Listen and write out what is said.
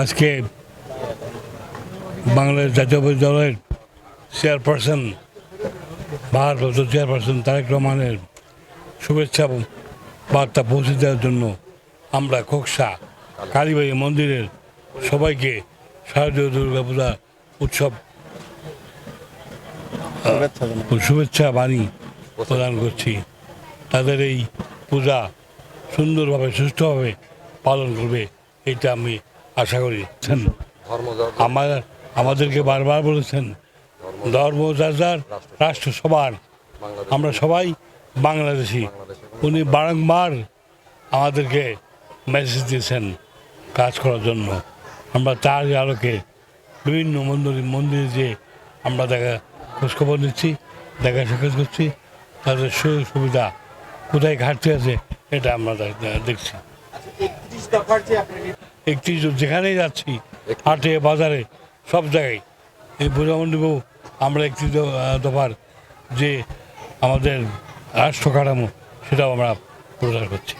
আজকে বাংলাদেশ জাতীয়বাদী দলের চেয়ারপারসন ভারপ্রাপ্ত চেয়ারপারসন তারেক রহমানের শুভেচ্ছা বার্তা পৌঁছে দেওয়ার জন্য আমরা খোকসা কালীবাড়ি মন্দিরের সবাইকে শারদীয় দুর্গা পূজা উৎসব শুভেচ্ছা বাণী প্রদান করছি। তাদের এই পূজা সুন্দরভাবে সুষ্ঠুভাবে পালন করবে এটা আমি আশা করি। আমার আমাদেরকে বারবার বলেছেন ধর্ম যার যার রাষ্ট্র সবার আমরা সবাই বাংলাদেশি। উনি বারংবার আমাদেরকে মেসেজ দিয়েছেন কাজ করার জন্য। আমরা তার আলোকে বিভিন্ন মন্দির মন্দিরে যে আমরা দেখা খোঁজখবর নিচ্ছি দেখা সাক্ষাৎ করছি তাদের সুযোগ সুবিধা কোথায় ঘাটতি আছে এটা আমরা দেখ- দেখছি। একটি যেখানেই যাচ্ছি, হাটে, বাজারে, সব জায়গায়। এই বোঝামন্ডিকেও আমরা একটি দফার যে আমাদের রাষ্ট্র কাঠামো সেটাও আমরা প্রচার করছি।